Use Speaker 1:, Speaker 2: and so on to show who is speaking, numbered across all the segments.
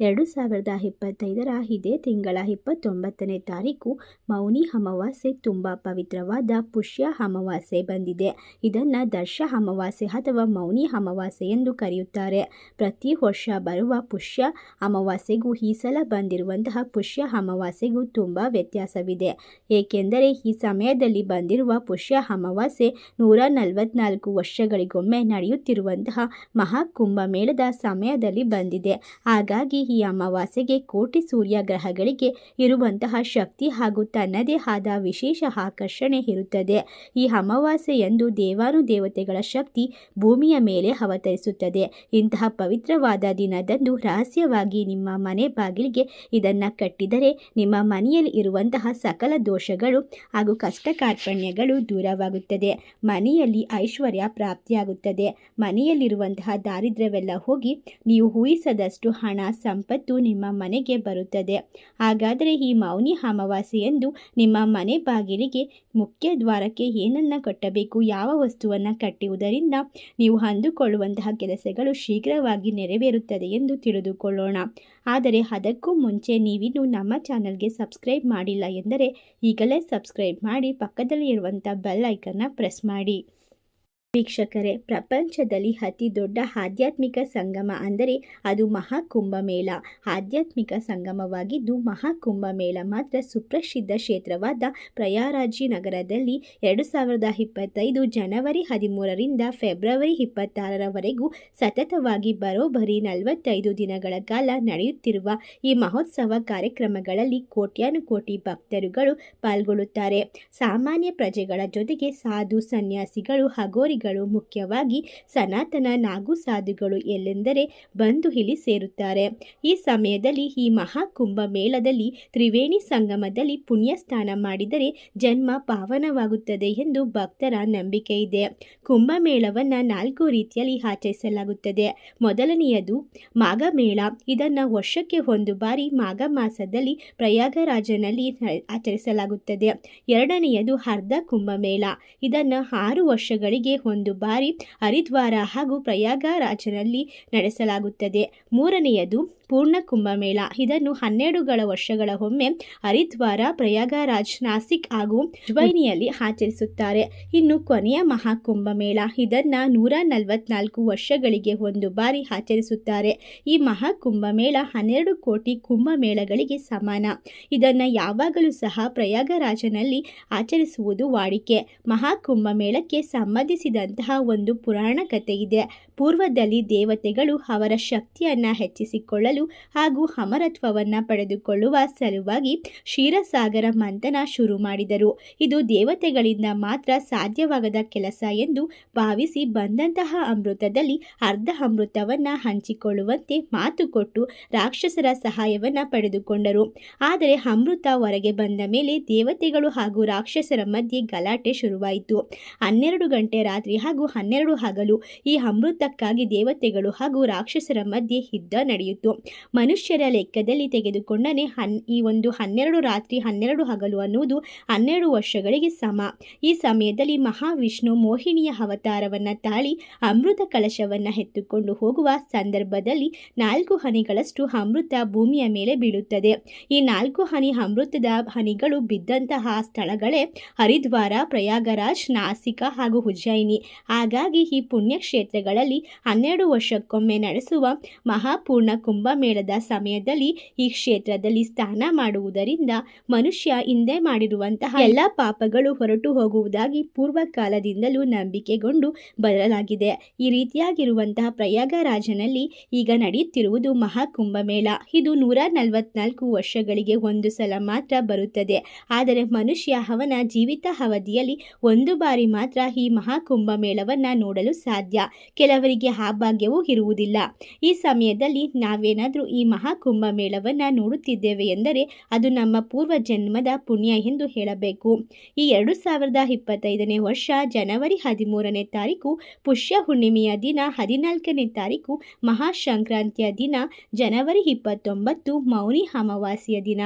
Speaker 1: ಎರಡು ಸಾವಿರದ ಇಪ್ಪತ್ತೈದರ ಇದೇ ತಿಂಗಳ ಇಪ್ಪತ್ತೊಂಬತ್ತನೇ ತಾರೀಕು ಮೌನಿ ಅಮಾವಾಸ್ಯೆ ತುಂಬ ಪವಿತ್ರವಾದ ಪುಷ್ಯ ಅಮಾವಾಸ್ಯೆ ಬಂದಿದೆ. ಇದನ್ನು ದರ್ಶ ಅಮಾವಾಸ್ಯೆ ಅಥವಾ ಮೌನಿ ಅಮಾವಾಸ್ಯೆ ಎಂದು ಕರೆಯುತ್ತಾರೆ. ಪ್ರತಿ ವರ್ಷ ಬರುವ ಪುಷ್ಯ ಅಮಾವಾಸ್ಯೆಗೂ ಈ ಸಲ ಬಂದಿರುವಂತಹ ಪುಷ್ಯ ಅಮಾವಾಸ್ಯೆಗೂ ತುಂಬ ವ್ಯತ್ಯಾಸವಿದೆ. ಏಕೆಂದರೆ ಈ ಸಮಯದಲ್ಲಿ ಬಂದಿರುವ ಪುಷ್ಯ ಅಮಾವಾಸ್ಯೆ ನೂರ ನಲವತ್ನಾಲ್ಕು ವರ್ಷಗಳಿಗೊಮ್ಮೆ ನಡೆಯುತ್ತಿರುವಂತಹ ಮಹಾಕುಂಭ ಮೇಳದ ಸಮಯದಲ್ಲಿ ಬಂದಿದೆ. ಹಾಗಾಗಿ ಈ ಅಮಾವಾಸ್ಯೆಗೆ ಕೋಟಿ ಸೂರ್ಯ ಗ್ರಹಗಳಿಗೆ ಇರುವಂತಹ ಶಕ್ತಿ ಹಾಗೂ ತನ್ನದೇ ಆದ ವಿಶೇಷ ಆಕರ್ಷಣೆ ಇರುತ್ತದೆ. ಈ ಅಮಾವಾಸ್ಯೆಯಂದು ದೇವಾನುದೇವತೆಗಳ ಶಕ್ತಿ ಭೂಮಿಯ ಮೇಲೆ ಅವತರಿಸುತ್ತದೆ. ಇಂತಹ ಪವಿತ್ರವಾದ ದಿನದಂದು ರಹಸ್ಯವಾಗಿ ನಿಮ್ಮ ಮನೆ ಬಾಗಿಲಿಗೆ ಇದನ್ನು ಕಟ್ಟಿದರೆ ನಿಮ್ಮ ಮನೆಯಲ್ಲಿ ಇರುವಂತಹ ಸಕಲ ದೋಷಗಳು ಹಾಗೂ ಕಷ್ಟ ಕಾರ್ಪಣ್ಯಗಳು ದೂರವಾಗುತ್ತದೆ. ಮನೆಯಲ್ಲಿ ಐಶ್ವರ್ಯ ಪ್ರಾಪ್ತಿಯಾಗುತ್ತದೆ. ಮನೆಯಲ್ಲಿರುವಂತಹ ದಾರಿದ್ರ್ಯವೆಲ್ಲ ಹೋಗಿ ನೀವು ಊಹಿಸದಷ್ಟು ಹಣ ಸಂಪತ್ತು ನಿಮ್ಮ ಮನೆಗೆ ಬರುತ್ತದೆ. ಹಾಗಾದರೆ ಈ ಮೌನಿ ಅಮಾವಾಸ್ಯೆಯಂದು ನಿಮ್ಮ ಮನೆ ಬಾಗಿಲಿಗೆ ಮುಖ್ಯ ದ್ವಾರಕ್ಕೆ ಏನನ್ನ ಕಟ್ಟಬೇಕು? ಯಾವ ವಸ್ತುವನ್ನು ಕಟ್ಟುವುದರಿಂದ ನೀವು ಅಂದುಕೊಳ್ಳುವಂತಹ ಕೆಲಸಗಳು ಶೀಘ್ರವಾಗಿ ನೆರವೇರುತ್ತದೆ ಎಂದು ತಿಳಿದುಕೊಳ್ಳೋಣ. ಆದರೆ ಅದಕ್ಕೂ ಮುಂಚೆ ನೀವಿನ್ನು ನಮ್ಮ ಚಾನಲ್ಗೆ ಸಬ್ಸ್ಕ್ರೈಬ್ ಮಾಡಿಲ್ಲ ಎಂದರೆ ಈಗಲೇ ಸಬ್ಸ್ಕ್ರೈಬ್ ಮಾಡಿ ಪಕ್ಕದಲ್ಲಿ ಇರುವಂಥ ಬೆಲ್ ಐಕನ್ನ ಪ್ರೆಸ್ ಮಾಡಿ. ವೀಕ್ಷಕರೇ, ಪ್ರಪಂಚದಲ್ಲಿ ಅತಿ ದೊಡ್ಡ ಆಧ್ಯಾತ್ಮಿಕ ಸಂಗಮ ಅಂದರೆ ಅದು ಮಹಾಕುಂಭಮೇಳ. ಆಧ್ಯಾತ್ಮಿಕ ಸಂಗಮವಾಗಿದ್ದು ಮಹಾಕುಂಭ ಮೇಳ ಮಾತ್ರ ಸುಪ್ರಸಿದ್ಧ ಕ್ಷೇತ್ರವಾದ ಪ್ರಯಾರಾಜಿ ನಗರದಲ್ಲಿ ಎರಡು ಸಾವಿರದ ಇಪ್ಪತ್ತೈದು ಜನವರಿ ಹದಿಮೂರರಿಂದ ಫೆಬ್ರವರಿ ಇಪ್ಪತ್ತಾರರವರೆಗೂ ಸತತವಾಗಿ ಬರೋಬ್ಬರಿ ನಲವತ್ತೈದು ದಿನಗಳ ಕಾಲ ನಡೆಯುತ್ತಿರುವ ಈ ಮಹೋತ್ಸವ ಕಾರ್ಯಕ್ರಮಗಳಲ್ಲಿ ಕೋಟ್ಯಾನುಕೋಟಿ ಭಕ್ತರುಗಳು ಪಾಲ್ಗೊಳ್ಳುತ್ತಾರೆ. ಸಾಮಾನ್ಯ ಪ್ರಜೆಗಳ ಜೊತೆಗೆ ಸಾಧು ಸನ್ಯಾಸಿಗಳು ಹಗೋರಿಗಳು ಮುಖ್ಯವಾಗಿ ಸನಾತನ ನಾಗು ಸಾಧುಗಳು ಎಲ್ಲೆಂದರೆ ಬಂದು ಇಲ್ಲಿ ಸೇರುತ್ತಾರೆ. ಈ ಸಮಯದಲ್ಲಿ ಈ ಮಹಾಕುಂಭ ಮೇಳದಲ್ಲಿ ತ್ರಿವೇಣಿ ಸಂಗಮದಲ್ಲಿ ಪುಣ್ಯ ಸ್ನಾನ ಮಾಡಿದರೆ ಜನ್ಮ ಪಾವನವಾಗುತ್ತದೆ ಎಂದು ಭಕ್ತರ ನಂಬಿಕೆ ಇದೆ. ಕುಂಭಮೇಳವನ್ನು ನಾಲ್ಕು ರೀತಿಯಲ್ಲಿ ಆಚರಿಸಲಾಗುತ್ತದೆ. ಮೊದಲನೆಯದು ಮಾಘ ಮೇಳ. ಇದನ್ನು ವರ್ಷಕ್ಕೆ ಒಂದು ಬಾರಿ ಮಾಘ ಮಾಸದಲ್ಲಿ ಪ್ರಯಾಗರಾಜನಲ್ಲಿ ಆಚರಿಸಲಾಗುತ್ತದೆ. ಎರಡನೆಯದು ಅರ್ಧ ಕುಂಭಮೇಳ ಇದನ್ನು ಆರು ವರ್ಷಗಳಿಗೆ ಒಂದು ಬಾರಿ ಹರಿದ್ವಾರ ಹಾಗೂ ಪ್ರಯಾಗರಾಜನಲ್ಲಿ ನಡೆಸಲಾಗುತ್ತದೆ. ಮೂರನೆಯದು ಪೂರ್ಣ ಕುಂಭಮೇಳ ಇದನ್ನು ಹನ್ನೆರಡುಗಳ ವರ್ಷಗಳ ಒಮ್ಮೆ ಹರಿದ್ವಾರ ಪ್ರಯಾಗರಾಜ್ ನಾಸಿಕ್ ಹಾಗೂ ಜ್ವೈನಿಯಲ್ಲಿ ಆಚರಿಸುತ್ತಾರೆ. ಇನ್ನು ಕೊನೆಯ ಮಹಾಕುಂಭಮೇಳ. ಇದನ್ನು ನೂರ ನಲವತ್ನಾಲ್ಕು ವರ್ಷಗಳಿಗೆ ಒಂದು ಬಾರಿ ಆಚರಿಸುತ್ತಾರೆ. ಈ ಮಹಾಕುಂಭಮೇಳ ಹನ್ನೆರಡು ಕೋಟಿ ಕುಂಭಮೇಳಗಳಿಗೆ ಸಮಾನ. ಇದನ್ನು ಯಾವಾಗಲೂ ಸಹ ಪ್ರಯಾಗರಾಜನಲ್ಲಿ ಆಚರಿಸುವುದು ವಾಡಿಕೆ. ಮಹಾಕುಂಭ ಮೇಳಕ್ಕೆ ಸಂಬಂಧಿಸಿದಂತಹ ಒಂದು ಪುರಾಣ ಕಥೆ ಇದೆ ಪೂರ್ವದಲ್ಲಿ ದೇವತೆಗಳು ಅವರ ಶಕ್ತಿಯನ್ನು ಹೆಚ್ಚಿಸಿಕೊಳ್ಳಲು ಹಾಗೂ ಅಮರತ್ವವನ್ನು ಪಡೆದುಕೊಳ್ಳುವ ಸಲುವಾಗಿ ಕ್ಷೀರಸಾಗರ ಮಂಥನ ಶುರು ಮಾಡಿದರು. ಇದು ದೇವತೆಗಳಿಂದ ಮಾತ್ರ ಸಾಧ್ಯವಾಗದ ಕೆಲಸ ಎಂದು ಭಾವಿಸಿ ಬಂದಂತಹ ಅಮೃತದಲ್ಲಿ ಅರ್ಧ ಅಮೃತವನ್ನು ಹಂಚಿಕೊಳ್ಳುವಂತೆ ಮಾತು ಕೊಟ್ಟು ರಾಕ್ಷಸರ ಸಹಾಯವನ್ನು ಪಡೆದುಕೊಂಡರು. ಆದರೆ ಅಮೃತ ಹೊರಗೆ ಬಂದ ಮೇಲೆ ದೇವತೆಗಳು ಹಾಗೂ ರಾಕ್ಷಸರ ಮಧ್ಯೆ ಗಲಾಟೆ ಶುರುವಾಯಿತು. ಹನ್ನೆರಡು ಗಂಟೆ ರಾತ್ರಿ ಹಾಗೂ ಹನ್ನೆರಡು ಹಗಲು ಈ ಅಮೃತಕ್ಕಾಗಿ ದೇವತೆಗಳು ಹಾಗೂ ರಾಕ್ಷಸರ ಮಧ್ಯೆ ಯುದ್ಧ ನಡೆಯಿತು. ಮನುಷ್ಯರ ಲೆಕ್ಕದಲ್ಲಿ ತೆಗೆದುಕೊಂಡನೆ ಹನ್, ಈ ಒಂದು ಹನ್ನೆರಡು ರಾತ್ರಿ ಹನ್ನೆರಡು ಹಗಲು ಅನ್ನುವುದು ಹನ್ನೆರಡು ವರ್ಷಗಳಿಗೆ ಸಮ. ಈ ಸಮಯದಲ್ಲಿ ಮಹಾವಿಷ್ಣು ಮೋಹಿನಿಯ ಅವತಾರವನ್ನು ತಾಳಿ ಅಮೃತ ಕಲಶವನ್ನು ಎತ್ತುಕೊಂಡು ಹೋಗುವ ಸಂದರ್ಭದಲ್ಲಿ ನಾಲ್ಕು ಹನಿಗಳಷ್ಟು ಅಮೃತ ಭೂಮಿಯ ಮೇಲೆ ಬೀಳುತ್ತದೆ. ಈ ನಾಲ್ಕು ಹನಿ ಅಮೃತದ ಹನಿಗಳು ಬಿದ್ದಂತಹ ಸ್ಥಳಗಳೇ ಹರಿದ್ವಾರ, ಪ್ರಯಾಗರಾಜ್, ನಾಸಿಕ ಹಾಗೂ ಉಜ್ಜಯಿನಿ. ಹಾಗಾಗಿ ಈ ಪುಣ್ಯಕ್ಷೇತ್ರಗಳಲ್ಲಿ ಹನ್ನೆರಡು ವರ್ಷಕ್ಕೊಮ್ಮೆ ನಡೆಸುವ ಮಹಾಪೂರ್ಣ ಕುಂಭಮೇಳದ ಸಮಯದಲ್ಲಿ ಈ ಕ್ಷೇತ್ರದಲ್ಲಿ ಸ್ನಾನ ಮಾಡುವುದರಿಂದ ಮನುಷ್ಯ ಹಿಂದೆ ಮಾಡಿರುವಂತಹ ಎಲ್ಲ ಪಾಪಗಳು ಹೊರಟು ಹೋಗುವುದಾಗಿ ಪೂರ್ವ ಕಾಲದಿಂದಲೂ ನಂಬಿಕೆಗೊಂಡು ಬರಲಾಗಿದೆ. ಈ ರೀತಿಯಾಗಿರುವಂತಹ ಪ್ರಯಾಗರಾಜನಲ್ಲಿ ಈಗ ನಡೆಯುತ್ತಿರುವುದು ಮಹಾಕುಂಭಮೇಳ ಇದು ನೂರ ನಲವತ್ನಾಲ್ಕು ವರ್ಷಗಳಿಗೆ ಒಂದು ಸಲ ಮಾತ್ರ ಬರುತ್ತದೆ. ಆದರೆ ಮನುಷ್ಯ ಅವನ ಜೀವಿತ ಅವಧಿಯಲ್ಲಿ ಒಂದು ಬಾರಿ ಮಾತ್ರ ಈ ಮಹಾಕುಂಭ ಮೇಳವನ್ನು ನೋಡಲು ಸಾಧ್ಯ. ಕೆಲವರಿಗೆ ಆ ಭಾಗ್ಯವೂ ಇರುವುದಿಲ್ಲ. ಈ ಸಮಯದಲ್ಲಿ ನಾವೇನಾದರೂ ನಾವೇನಾದರೂ ಈ ಮಹಾಕುಂಭ ಮೇಳವನ್ನು ನೋಡುತ್ತಿದ್ದೇವೆ ಎಂದರೆ ಅದು ನಮ್ಮ ಪೂರ್ವ ಜನ್ಮದ ಪುಣ್ಯ ಎಂದು ಹೇಳಬೇಕು. ಈ ಎರಡು ಸಾವಿರದ ಇಪ್ಪತ್ತೈದನೇ ವರ್ಷ ಜನವರಿ ಹದಿಮೂರನೇ ತಾರೀಕು, ಪುಷ್ಯ ಹುಣ್ಣಿಮೆಯ ದಿನ ಹದಿನಾಲ್ಕನೇ ತಾರೀಕು, ಮಹಾಸಂಕ್ರಾಂತಿಯ ದಿನ ಜನವರಿ ಇಪ್ಪತ್ತೊಂಬತ್ತು, ಮೌನಿ ಅಮಾವಾಸ್ಯೆಯ ದಿನ.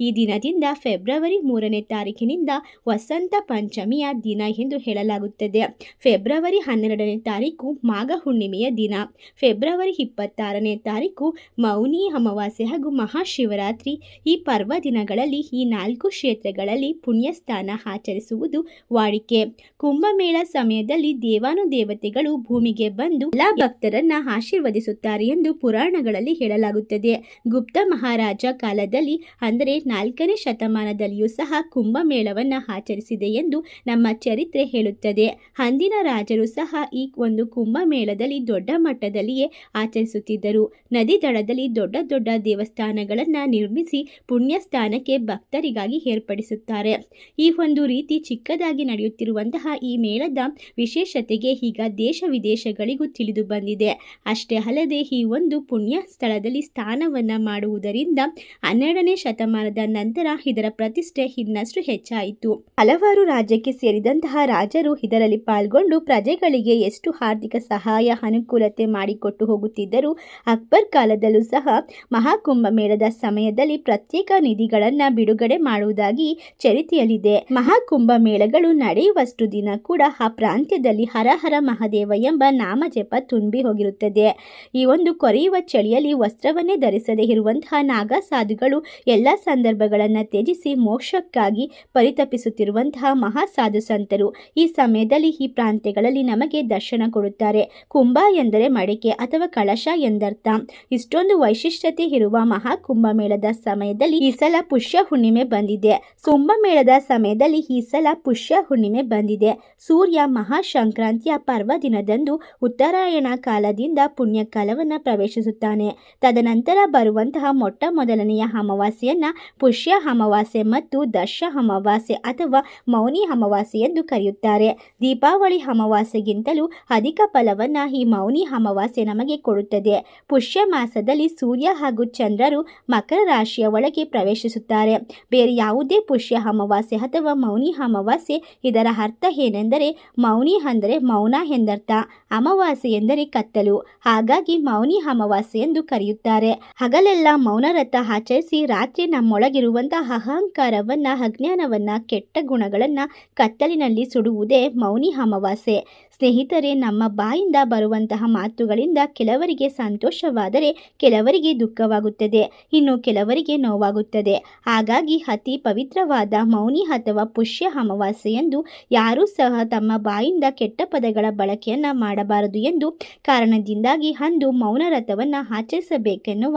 Speaker 1: ಈ ದಿನದಿಂದ ಫೆಬ್ರವರಿ ಮೂರನೇ ತಾರೀಕಿನಿಂದ ವಸಂತ ಪಂಚಮಿಯ ದಿನ ಎಂದು ಹೇಳಲಾಗುತ್ತದೆ. ಫೆಬ್ರವರಿ ಹನ್ನೆರಡನೇ ತಾರೀಕು ಮಾಘ ಹುಣ್ಣಿಮೆಯ ದಿನ. ಫೆಬ್ರವರಿ ಇಪ್ಪತ್ತಾರನೇ ತಾರೀಕು ಮೌನಿ, ಅಮಾವಾಸ್ಯೆ ಹಾಗೂ ಮಹಾಶಿವರಾತ್ರಿ ಈ ಪರ್ವ ದಿನಗಳಲ್ಲಿ ಈ ನಾಲ್ಕು ಕ್ಷೇತ್ರಗಳಲ್ಲಿ ಪುಣ್ಯಸ್ಥಾನ ಆಚರಿಸುವುದು ವಾಡಿಕೆ. ಕುಂಭಮೇಳ ಸಮಯದಲ್ಲಿ ದೇವಾನುದೇವತೆಗಳು ಭೂಮಿಗೆ ಬಂದು ಎಲ್ಲ ಭಕ್ತರನ್ನ ಆಶೀರ್ವದಿಸುತ್ತಾರೆ ಎಂದು ಪುರಾಣಗಳಲ್ಲಿ ಹೇಳಲಾಗುತ್ತದೆ. ಗುಪ್ತ ಮಹಾರಾಜ ಕಾಲದಲ್ಲಿ, ಅಂದರೆ ನಾಲ್ಕನೇ ಶತಮಾನದಲ್ಲಿಯೂ ಸಹ ಕುಂಭಮೇಳವನ್ನು ಆಚರಿಸಿದೆ ಎಂದು ನಮ್ಮ ಚರಿತ್ರೆ ಹೇಳುತ್ತದೆ. ಅಂದಿನ ರಾಜರು ಸಹ ಈ ಒಂದು ಕುಂಭಮೇಳದಲ್ಲಿ ದೊಡ್ಡ ಮಟ್ಟದಲ್ಲಿಯೇ ಆಚರಿಸುತ್ತಿದ್ದರು. ನದಿ ದಡದಲ್ಲಿ ದೊಡ್ಡ ದೊಡ್ಡ ದೇವಸ್ಥಾನಗಳನ್ನು ನಿರ್ಮಿಸಿ ಪುಣ್ಯ ಸ್ಥಾನಕ್ಕೆ ಭಕ್ತರಿಗಾಗಿ ಏರ್ಪಡಿಸುತ್ತಾರೆ. ಈ ಒಂದು ರೀತಿ ಚಿಕ್ಕದಾಗಿ ನಡೆಯುತ್ತಿರುವಂತಹ ಈ ಮೇಳದ ವಿಶೇಷತೆಗೆ ಈಗ ದೇಶ ವಿದೇಶಗಳಿಗೂ ತಿಳಿದು ಬಂದಿದೆ. ಅಷ್ಟೇ ಅಲ್ಲದೆ ಈ ಒಂದು ಪುಣ್ಯ ಸ್ಥಳದಲ್ಲಿ ಸ್ಥಾನವನ್ನ ಮಾಡುವುದರಿಂದ ಹನ್ನೆರಡನೇ ಶತಮಾನದ ನಂತರ ಇದರ ಪ್ರತಿಷ್ಠೆ ಇನ್ನಷ್ಟು ಹೆಚ್ಚಾಯಿತು. ಹಲವಾರು ರಾಜ್ಯಕ್ಕೆ ಸೇರಿದಂತಹ ರಾಜರು ಇದರಲ್ಲಿ ಪಾಲ್ಗೊಂಡು ಪ್ರಜೆಗಳಿಗೆ ಎಷ್ಟು ಆರ್ಥಿಕ ಸಹಾಯ, ಅನುಕೂಲತೆ ಮಾಡಿಕೊಟ್ಟು ಹೋಗುತ್ತಿದ್ದರು ಅಕ್ಬರ್ ಕಾಲದಲ್ಲೂ ಸಹ ಮಹಾಕುಂಭ ಮೇಳದ ಸಮಯದಲ್ಲಿ ಪ್ರತ್ಯೇಕ ನಿಧಿಗಳನ್ನು ಬಿಡುಗಡೆ ಮಾಡುವುದಾಗಿ ಚರಿತೆಯಲ್ಲಿದೆ. ಮಹಾಕುಂಭ ಮೇಳಗಳು ನಡೆಯುವಷ್ಟು ದಿನ ಕೂಡ ಆ ಪ್ರಾಂತ್ಯದಲ್ಲಿ ಹರ ಹರ ಮಹಾದೇವ ಎಂಬ ನಾಮಜಪ ತುಂಬಿ ಹೋಗಿರುತ್ತದೆ. ಈ ಒಂದು ಕೊರೆಯುವ ಚಳಿಯಲ್ಲಿ ವಸ್ತ್ರವನ್ನೇ ಧರಿಸದೆ ಇರುವಂತಹ ನಾಗ ಸಾಧುಗಳು ಎಲ್ಲ ಸಂದರ್ಭಗಳನ್ನು ತ್ಯಜಿಸಿ ಮೋಕ್ಷಕ್ಕಾಗಿ ಪರಿತಪಿಸುತ್ತಿರುವಂತಹ ಮಹಾಸಾಧು ಸಂತರು ಈ ಸಮಯದಲ್ಲಿ ಈ ಪ್ರಾಂತ್ಯಗಳಲ್ಲಿ ನಮಗೆ ದರ್ಶನ ಕೊಡುತ್ತಾರೆ. ಕುಂಭ ಎಂದರೆ ಮಡಿಕೆ ಅಥವಾ ಕಳಶ ಎಂದರ್ಥ. ಇಷ್ಟೊಂದು ವೈಶಿಷ್ಟ್ಯತೆ ಇರುವ ಮಹಾ ಕುಂಭಮೇಳದ ಸಮಯದಲ್ಲಿ ಈ ಸಲ ಪುಷ್ಯ ಹುಣ್ಣಿಮೆ ಬಂದಿದೆ. ಕುಂಭಮೇಳದ ಸಮಯದಲ್ಲಿ ಈ ಸಲ ಪುಷ್ಯ ಹುಣ್ಣಿಮೆ ಬಂದಿದೆ. ಸೂರ್ಯ ಮಹಾಸಂಕ್ರಾಂತಿಯ ಪರ್ವ ದಿನದಂದು ಉತ್ತರಾಯಣ ಕಾಲದಿಂದ ಪುಣ್ಯ ಕಾಲವನ್ನು ಪ್ರವೇಶಿಸುತ್ತಾನೆ. ತದನಂತರ ಬರುವಂತಹ ಮೊಟ್ಟ ಮೊದಲನೆಯ ಅಮಾವಾಸ್ಯೆಯನ್ನ ಪುಷ್ಯ ಅಮಾವಾಸ್ಯೆ ಮತ್ತು ದಶ ಅಮಾವಾಸ್ಯೆ ಅಥವಾ ಮೌನಿ ಅಮಾವಾಸ್ಯೆ ಎಂದು ಕರೆಯುತ್ತಾರೆ. ದೀಪಾವಳಿ ಅಮಾವಾಸ್ಯೆಗಿಂತಲೂ ಅಧಿಕ ಫಲವನ್ನ ಈ ಮೌನಿ ಅಮಾವಾಸ್ಯೆ ನಮಗೆ ಕೊಡುತ್ತದೆ. ಪುಷ್ಯ ಮಾಸದಲ್ಲಿ ಸೂರ್ಯ ಹಾಗೂ ಚಂದ್ರರು ಮಕರ ರಾಶಿಯ ಒಳಗೆ ಪ್ರವೇಶಿಸುತ್ತಾರೆ. ಬೇರೆ ಯಾವುದೇ ಪುಷ್ಯ ಅಮಾವಾಸ್ಯೆ ಅಥವಾ ಮೌನಿ ಅಮಾವಾಸ್ಯೆ ಇದರ ಅರ್ಥ ಏನೆಂದರೆ ಮೌನಿ ಅಂದರೆ ಮೌನ ಎಂದರ್ಥ. ಅಮಾವಾಸ್ಯೆ ಎಂದರೆ ಕತ್ತಲು. ಹಾಗಾಗಿ ಮೌನಿ ಅಮಾವಾಸ್ಯೆ ಎಂದು ಕರೆಯುತ್ತಾರೆ. ಹಗಲೆಲ್ಲ ಮೌನರಥ ಆಚರಿಸಿ ರಾತ್ರಿ ನಮ್ಮೊಳಗಿರುವಂತಹ ಅಹಂಕಾರವನ್ನ, ಅಜ್ಞಾನವನ್ನ, ಕೆಟ್ಟ ಗುಣಗಳನ್ನ ಕತ್ತಲಿನಲ್ಲಿ ಸುಡುವುದೇ ಮೌನಿ ಅಮಾವಾಸ್ಯೆ. ಸ್ನೇಹಿತರೆ, ನಮ್ಮ ಬಾಯಿಂದ ಬರುವಂತಹ ಮಾತುಗಳಿಂದ ಕೆಲವರಿಗೆ ಸಂತೋಷವಾದರೆ ಕೆಲವರಿಗೆ ದುಃಖವಾಗುತ್ತದೆ, ಇನ್ನು ಕೆಲವರಿಗೆ ನೋವಾಗುತ್ತದೆ. ಹಾಗಾಗಿ ಅತಿ ಪವಿತ್ರವಾದ ಮೌನಿ ಅಥವಾ ಪುಷ್ಯ ಅಮಾವಾಸ್ಯೆ ಎಂದು ಯಾರೂ ಸಹ ತಮ್ಮ ಬಾಯಿಂದ ಕೆಟ್ಟ ಪದಗಳ ಬಳಕೆಯನ್ನು ಮಾಡಬಾರದು ಎಂದು ಕಾರಣದಿಂದಾಗಿ ಅಂದು ಮೌನರಥವನ್ನು ಆಚರಿಸಬೇಕೆನ್ನುವ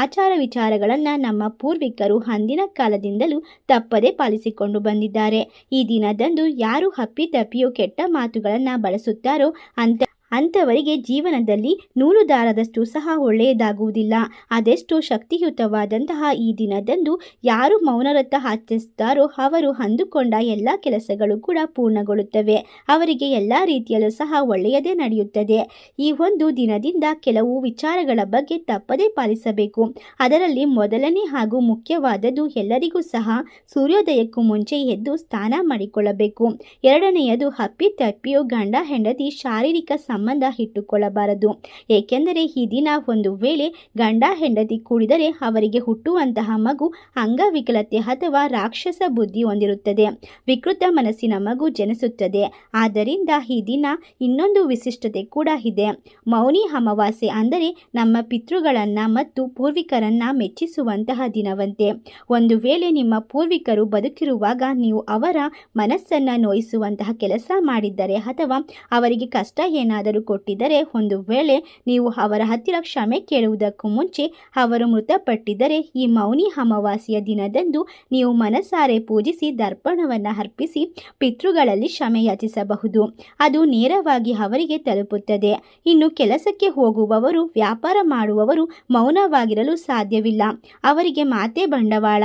Speaker 1: ಆಚಾರ ವಿಚಾರಗಳನ್ನು ನಮ್ಮ ಪೂರ್ವಿಕರು ಅಂದಿನ ಕಾಲದಿಂದಲೂ ತಪ್ಪದೆ ಪಾಲಿಸಿಕೊಂಡು ಬಂದಿದ್ದಾರೆ. ಈ ದಿನದಂದು ಯಾರು ಅಪ್ಪಿತಪ್ಪಿಯೂ ಕೆಟ್ಟ ಮಾತುಗಳನ್ನು ಬಳಸುತ್ತಾರೋ ಅಂತ ಅಂಥವರಿಗೆ ಜೀವನದಲ್ಲಿ ನೂಲು ದಾರದಷ್ಟು ಸಹ ಒಳ್ಳೆಯದಾಗುವುದಿಲ್ಲ. ಅದೆಷ್ಟು ಶಕ್ತಿಯುತವಾದಂತಹ ಈ ದಿನದಂದು ಯಾರು ಮೌನರತ್ತ ಆಚರಿಸುತ್ತಾರೋ ಅವರು ಅಂದುಕೊಂಡ ಎಲ್ಲ ಕೆಲಸಗಳು ಕೂಡ ಪೂರ್ಣಗೊಳ್ಳುತ್ತವೆ. ಅವರಿಗೆ ಎಲ್ಲ ರೀತಿಯಲ್ಲೂ ಸಹ ಒಳ್ಳೆಯದೇ ನಡೆಯುತ್ತದೆ. ಈ ಒಂದು ದಿನದಿಂದ ಕೆಲವು ವಿಚಾರಗಳ ಬಗ್ಗೆ ತಪ್ಪದೇ ಪಾಲಿಸಬೇಕು. ಅದರಲ್ಲಿ ಮೊದಲನೇ ಹಾಗೂ ಮುಖ್ಯವಾದದ್ದು ಎಲ್ಲರಿಗೂ ಸಹ ಸೂರ್ಯೋದಯಕ್ಕೂ ಮುಂಚೆ ಎದ್ದು ಸ್ನಾನ ಮಾಡಿಕೊಳ್ಳಬೇಕು. ಎರಡನೆಯದು ಅಪ್ಪಿತಪ್ಪಿಯು ಗಂಡ ಹೆಂಡತಿ ಶಾರೀರಿಕ ಸಂಬಂಧ ಇಟ್ಟುಕೊಳ್ಳಬಾರದು. ಏಕೆಂದರೆ ಈ ದಿನ ಒಂದು ವೇಳೆ ಗಂಡ ಹೆಂಡತಿ ಕೂಡಿದರೆ ಅವರಿಗೆ ಹುಟ್ಟುವಂತಹ ಮಗು ಅಂಗವಿಕಲತೆ ಅಥವಾ ರಾಕ್ಷಸ ಬುದ್ಧಿ ಹೊಂದಿರುತ್ತದೆ. ವಿಕೃತ ಮನಸ್ಸಿನ ಮಗು ಜನಿಸುತ್ತದೆ. ಆದ್ದರಿಂದ ಈ ದಿನ ಇನ್ನೊಂದು ವಿಶಿಷ್ಟತೆ ಕೂಡ ಇದೆ. ಮೌನಿ ಅಮಾವಾಸ್ಯೆ ಅಂದರೆ ನಮ್ಮ ಪಿತೃಗಳನ್ನು ಮತ್ತು ಪೂರ್ವಿಕರನ್ನ ಮೆಚ್ಚಿಸುವಂತಹ ದಿನವಂತೆ. ಒಂದು ವೇಳೆ ನಿಮ್ಮ ಪೂರ್ವಿಕರು ಬದುಕಿರುವಾಗ ನೀವು ಅವರ ಮನಸ್ಸನ್ನು ನೋಯಿಸುವಂತಹ ಕೆಲಸ ಮಾಡಿದ್ದರೆ ಅಥವಾ ಅವರಿಗೆ ಕಷ್ಟ ಏನಾದರೂ ಕೊಟ್ಟಿದ್ದರೆ ಒಂದು ವೇಳೆ ನೀವು ಅವರ ಹತ್ತಿರ ಕ್ಷಮೆ ಕೇಳುವುದಕ್ಕೂ ಮುಂಚೆ ಅವರು ಮೃತಪಟ್ಟಿದ್ದರೆ ಈ ಮೌನಿ ಅಮಾವಾಸ್ಯೆಯ ದಿನದಂದು ನೀವು ಮನಸಾರೆ ಪೂಜಿಸಿ ದರ್ಪಣವನ್ನು ಅರ್ಪಿಸಿ ಪಿತೃಗಳಲ್ಲಿ ಕ್ಷಮೆ ಯಾಚಿಸಬಹುದು. ಅದು ನೇರವಾಗಿ ಅವರಿಗೆ ತಲುಪುತ್ತದೆ. ಇನ್ನು ಕೆಲಸಕ್ಕೆ ಹೋಗುವವರು, ವ್ಯಾಪಾರ ಮಾಡುವವರು ಮೌನವಾಗಿರಲು ಸಾಧ್ಯವಿಲ್ಲ. ಅವರಿಗೆ ಮಾತೆ ಬಂಡವಾಳ.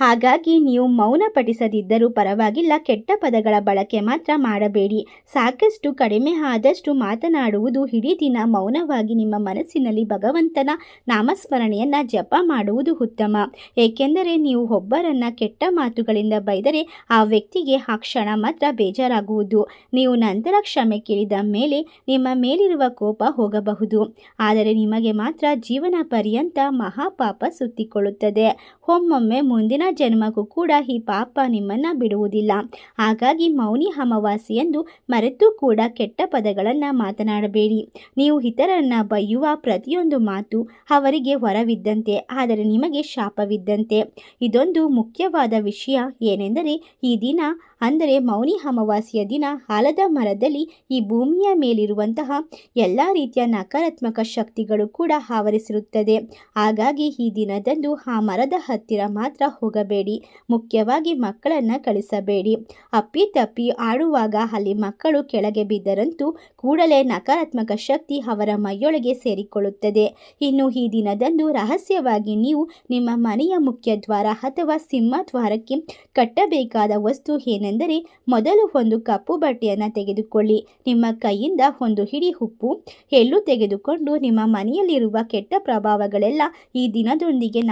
Speaker 1: ಹಾಗಾಗಿ ನೀವು ಮೌನ ಪಠಿಸದಿದ್ದರೂ ಪರವಾಗಿಲ್ಲ, ಕೆಟ್ಟ ಪದಗಳ ಬಳಕೆ ಮಾತ್ರ ಮಾಡಬೇಡಿ. ಸಾಕಷ್ಟು ಕಡಿಮೆ ಆದಷ್ಟು ಮಾತನಾಡುವುದು ಇಡೀ ದಿನ ಮೌನವಾಗಿ ನಿಮ್ಮ ಮನಸ್ಸಿನಲ್ಲಿ ಭಗವಂತನ ನಾಮಸ್ಮರಣೆಯನ್ನು ಜಪ ಮಾಡುವುದು ಉತ್ತಮ. ಏಕೆಂದರೆ ನೀವು ಒಬ್ಬರನ್ನ ಕೆಟ್ಟ ಮಾತುಗಳಿಂದ ಬೈದರೆ ಆ ವ್ಯಕ್ತಿಗೆ ಆ ಕ್ಷಣ ಮಾತ್ರ ಬೇಜಾರಾಗುವುದು. ನೀವು ನಂತರ ಕ್ಷಮೆ ಕೇಳಿದ ಮೇಲೆ ನಿಮ್ಮ ಮೇಲಿರುವ ಕೋಪ ಹೋಗಬಹುದು. ಆದರೆ ನಿಮಗೆ ಮಾತ್ರ ಜೀವನ ಪರ್ಯಂತ ಮಹಾಪಾಪ ಸುತ್ತಿಕೊಳ್ಳುತ್ತದೆ. ಒಮ್ಮೊಮ್ಮೆ ಮುಂದಿನ ಜನ್ಮಕ್ಕೂ ಕೂಡ ಈ ಪಾಪ ನಿಮ್ಮನ್ನು ಬಿಡುವುದಿಲ್ಲ. ಹಾಗಾಗಿ ಮೌನಿ ಅಮಾವಾಸ್ಯೆಯಂದು ಮರೆತು ಕೂಡ ಕೆಟ್ಟ ಪದಗಳನ್ನು ಮಾತನಾಡಬೇಡಿ. ನೀವು ಇತರರನ್ನ ಬೈಯುವ ಪ್ರತಿಯೊಂದು ಮಾತು ಅವರಿಗೆ ವರವಿದ್ದಂತೆ, ಆದರೆ ನಿಮಗೆ ಶಾಪವಿದ್ದಂತೆ. ಇದೊಂದು ಮುಖ್ಯವಾದ ವಿಷಯ ಏನೆಂದರೆ ಈ ದಿನ ಅಂದರೆ ಮೌನಿ ಅಮಾವಾಸ್ಯೆಯ ದಿನ ಆಲದ ಮರದಲ್ಲಿ ಈ ಭೂಮಿಯ ಮೇಲಿರುವಂತಹ ಎಲ್ಲ ರೀತಿಯ ನಕಾರಾತ್ಮಕ ಶಕ್ತಿಗಳು ಕೂಡ ಆವರಿಸಿರುತ್ತದೆ. ಹಾಗಾಗಿ ಈ ದಿನದಂದು ಆ ಮರದ ಹತ್ತಿರ ಮಾತ್ರ ಹೋಗಬೇಡಿ. ಮುಖ್ಯವಾಗಿ ಮಕ್ಕಳನ್ನು ಕಳಿಸಬೇಡಿ. ಅಪ್ಪಿ ತಪ್ಪಿ ಆಡುವಾಗ ಅಲ್ಲಿ ಮಕ್ಕಳು ಕೆಳಗೆ ಬಿದ್ದರಂತೂ ಕೂಡಲೇ ನಕಾರಾತ್ಮಕ ಶಕ್ತಿ ಅವರ ಮೈಯೊಳಗೆ ಸೇರಿಕೊಳ್ಳುತ್ತದೆ. ಇನ್ನು ಈ ದಿನದಂದು ರಹಸ್ಯವಾಗಿ ನೀವು ನಿಮ್ಮ ಮನೆಯ ಮುಖ್ಯ ದ್ವಾರ ಅಥವಾ ಸಿಂಹದ್ವಾರಕ್ಕೆ ಕಟ್ಟಬೇಕಾದ ವಸ್ತು ಏನೆಂದರೆ ಮೊದಲು ಒಂದು ಕಪ್ಪು ಬಟ್ಟೆಯನ್ನು ತೆಗೆದುಕೊಳ್ಳಿ. ನಿಮ್ಮ ಕೈಯಿಂದ ಒಂದು ಹಿಡಿ ಉಪ್ಪು, ಎಳ್ಳು ತೆಗೆದುಕೊಂಡು ನಿಮ್ಮ ಮನೆಯಲ್ಲಿರುವ ಕೆಟ್ಟ ಪ್ರಭಾವಗಳೆಲ್ಲ ಈ ದಿನದೊಂದಿಗೆ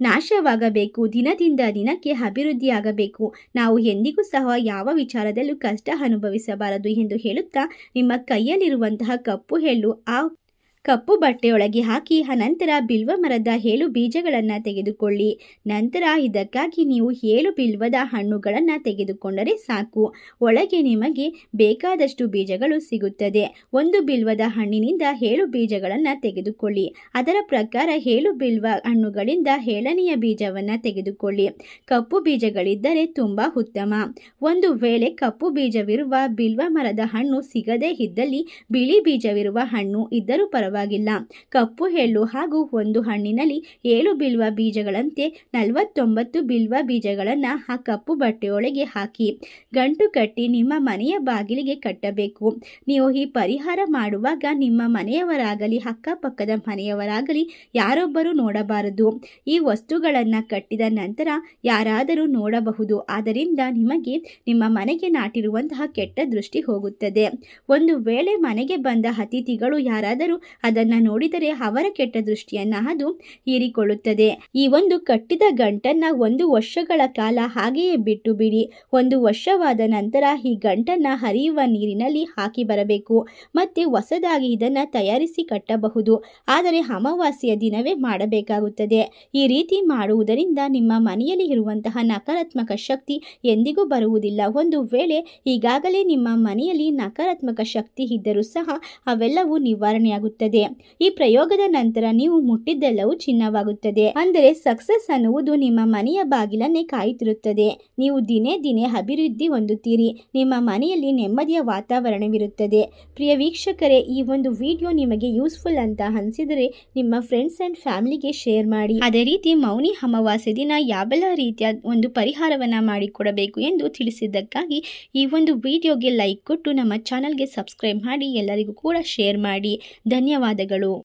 Speaker 1: ನಾಶವಾಗಬೇಕು. ದಿನದಿಂದ ದಿನಕ್ಕೆ ಅಭಿವೃದ್ಧಿಯಾಗಬೇಕು. ನಾವು ಎಂದಿಗೂ ಸಹ ಯಾವ ವಿಚಾರದಲ್ಲೂ ಕಷ್ಟ ಅನುಭವಿಸಬಾರದು ಎಂದು ಹೇಳುತ್ತಾ ನಿಮ್ಮ ಕೈಯಲ್ಲಿರುವಂತಹ ಕಪ್ಪು, ಎಳ್ಳು, ಆ ಕಪ್ಪು ಬಟ್ಟೆಯೊಳಗೆ ಹಾಕಿ, ಅನಂತರ ಬಿಲ್ವ ಮರದ ಏಳು ಬೀಜಗಳನ್ನು ತೆಗೆದುಕೊಳ್ಳಿ. ನಂತರ ಇದಕ್ಕಾಗಿ ನೀವು ಏಳು ಬಿಲ್ವದ ಹಣ್ಣುಗಳನ್ನು ತೆಗೆದುಕೊಂಡರೆ ಸಾಕು. ಒಳಗೆ ನಿಮಗೆ ಬೇಕಾದಷ್ಟು ಬೀಜಗಳು ಸಿಗುತ್ತದೆ. ಒಂದು ಬಿಲ್ವದ ಹಣ್ಣಿನಿಂದ ಏಳು ಬೀಜಗಳನ್ನು ತೆಗೆದುಕೊಳ್ಳಿ. ಅದರ ಪ್ರಕಾರ ಏಳು ಬಿಲ್ವ ಹಣ್ಣುಗಳಿಂದ ಏಳನೆಯ ಬೀಜವನ್ನು ತೆಗೆದುಕೊಳ್ಳಿ. ಕಪ್ಪು ಬೀಜಗಳಿದ್ದರೆ ತುಂಬ ಉತ್ತಮ. ಒಂದು ವೇಳೆ ಕಪ್ಪು ಬೀಜವಿರುವ ಬಿಲ್ವ ಮರದ ಹಣ್ಣು ಸಿಗದೇ ಇದ್ದಲ್ಲಿ ಬಿಳಿ ಬೀಜವಿರುವ ಹಣ್ಣು ಇದ್ದರೂ ಪರವಾಗಿಲ್ಲ. ಕಪ್ಪು ಎಳ್ಳು ಹಾಗೂ ಒಂದು ಹಣ್ಣಿನಲ್ಲಿ ಏಳು ಬಿಲ್ವ ಬೀಜಗಳಂತೆ ನಲವತ್ತೊಂಬತ್ತು ಬಿಲ್ವ ಬೀಜಗಳನ್ನು ಆ ಕಪ್ಪು ಬಟ್ಟೆಯೊಳಗೆ ಹಾಕಿ ಗಂಟು ಕಟ್ಟಿ ನಿಮ್ಮ ಮನೆಯ ಬಾಗಿಲಿಗೆ ಕಟ್ಟಬೇಕು. ನೀವು ಈ ಪರಿಹಾರ ಮಾಡುವಾಗ ನಿಮ್ಮ ಮನೆಯವರಾಗಲಿ, ಅಕ್ಕಪಕ್ಕದ ಮನೆಯವರಾಗಲಿ ಯಾರೊಬ್ಬರು ನೋಡಬಾರದು. ಈ ವಸ್ತುಗಳನ್ನು ಕಟ್ಟಿದ ನಂತರ ಯಾರಾದರೂ ನೋಡಬಹುದು. ಆದ್ದರಿಂದ ನಿಮಗೆ ನಿಮ್ಮ ಮನೆಗೆ ನಾಟಿರುವಂತಹ ಕೆಟ್ಟ ದೃಷ್ಟಿ ಹೋಗುತ್ತದೆ. ಒಂದು ವೇಳೆ ಮನೆಗೆ ಬಂದ ಅತಿಥಿಗಳು ಯಾರಾದರೂ ಅದನ್ನು ನೋಡಿದರೆ ಅವರ ಕೆಟ್ಟ ದೃಷ್ಟಿಯನ್ನು ಅದು ಹೀರಿಕೊಳ್ಳುತ್ತದೆ. ಈ ಒಂದು ಕಟ್ಟಿದ ಗಂಟನ್ನ ಒಂದು ವರ್ಷಗಳ ಕಾಲ ಹಾಗೆಯೇ ಬಿಟ್ಟು ಬಿಡಿ ಒಂದು ವರ್ಷವಾದ ನಂತರ ಈ ಗಂಟನ್ನ ಹರಿಯುವ ನೀರಿನಲ್ಲಿ ಹಾಕಿ ಬರಬೇಕು. ಮತ್ತೆ ಹೊಸದಾಗಿ ಇದನ್ನು ತಯಾರಿಸಿ ಕಟ್ಟಬಹುದು. ಆದರೆ ಅಮಾವಾಸ್ಯೆಯ ದಿನವೇ ಮಾಡಬೇಕಾಗುತ್ತದೆ. ಈ ರೀತಿ ಮಾಡುವುದರಿಂದ ನಿಮ್ಮ ಮನೆಯಲ್ಲಿ ಇರುವಂತಹ ನಕಾರಾತ್ಮಕ ಶಕ್ತಿ ಎಂದಿಗೂ ಬರುವುದಿಲ್ಲ. ಒಂದು ವೇಳೆ ಈಗಾಗಲೇ ನಿಮ್ಮ ಮನೆಯಲ್ಲಿ ನಕಾರಾತ್ಮಕ ಶಕ್ತಿ ಇದ್ದರೂ ಸಹ ಅವೆಲ್ಲವೂ ನಿವಾರಣೆಯಾಗುತ್ತದೆ. ಈ ಪ್ರಯೋಗದ ನಂತರ ನೀವು ಮುಟ್ಟಿದ್ದೆಲ್ಲವೂ ಚಿನ್ನವಾಗುತ್ತದೆ. ಅಂದರೆ ಸಕ್ಸಸ್ ಅನ್ನುವುದು ನಿಮ್ಮ ಮನೆಯ ಬಾಗಿಲನ್ನೇ ಕಾಯುತ್ತಿರುತ್ತದೆ ನೀವು ದಿನೇ ದಿನೇ ಅಭಿವೃದ್ಧಿ ಹೊಂದುತ್ತೀರಿ. ನಿಮ್ಮ ಮನೆಯಲ್ಲಿ ನೆಮ್ಮದಿಯ ವಾತಾವರಣವಿರುತ್ತದೆ. ಪ್ರಿಯ ವೀಕ್ಷಕರೇ, ಈ ಒಂದು ವಿಡಿಯೋ ನಿಮಗೆ ಯೂಸ್ಫುಲ್ ಅಂತ ಅನಿಸಿದರೆ ನಿಮ್ಮ ಫ್ರೆಂಡ್ಸ್ ಅಂಡ್ ಫ್ಯಾಮಿಲಿಗೆ ಶೇರ್ ಮಾಡಿ. ಅದೇ ರೀತಿ ಮೌನಿ ಅಮಾವಾಸ್ಯ ದಿನ ಯಾವೆಲ್ಲ ರೀತಿಯ ಒಂದು ಪರಿಹಾರವನ್ನು ಮಾಡಿಕೊಡಬೇಕು ಎಂದು ತಿಳಿಸಿದ್ದಕ್ಕಾಗಿ ಈ ಒಂದು ವಿಡಿಯೋಗೆ ಲೈಕ್ ಕೊಟ್ಟು ನಮ್ಮ ಚಾನಲ್ಗೆ ಸಬ್ಸ್ಕ್ರೈಬ್ ಮಾಡಿ ಎಲ್ಲರಿಗೂ ಕೂಡ ಶೇರ್ ಮಾಡಿ. ಧನ್ಯವಾದಗಳು.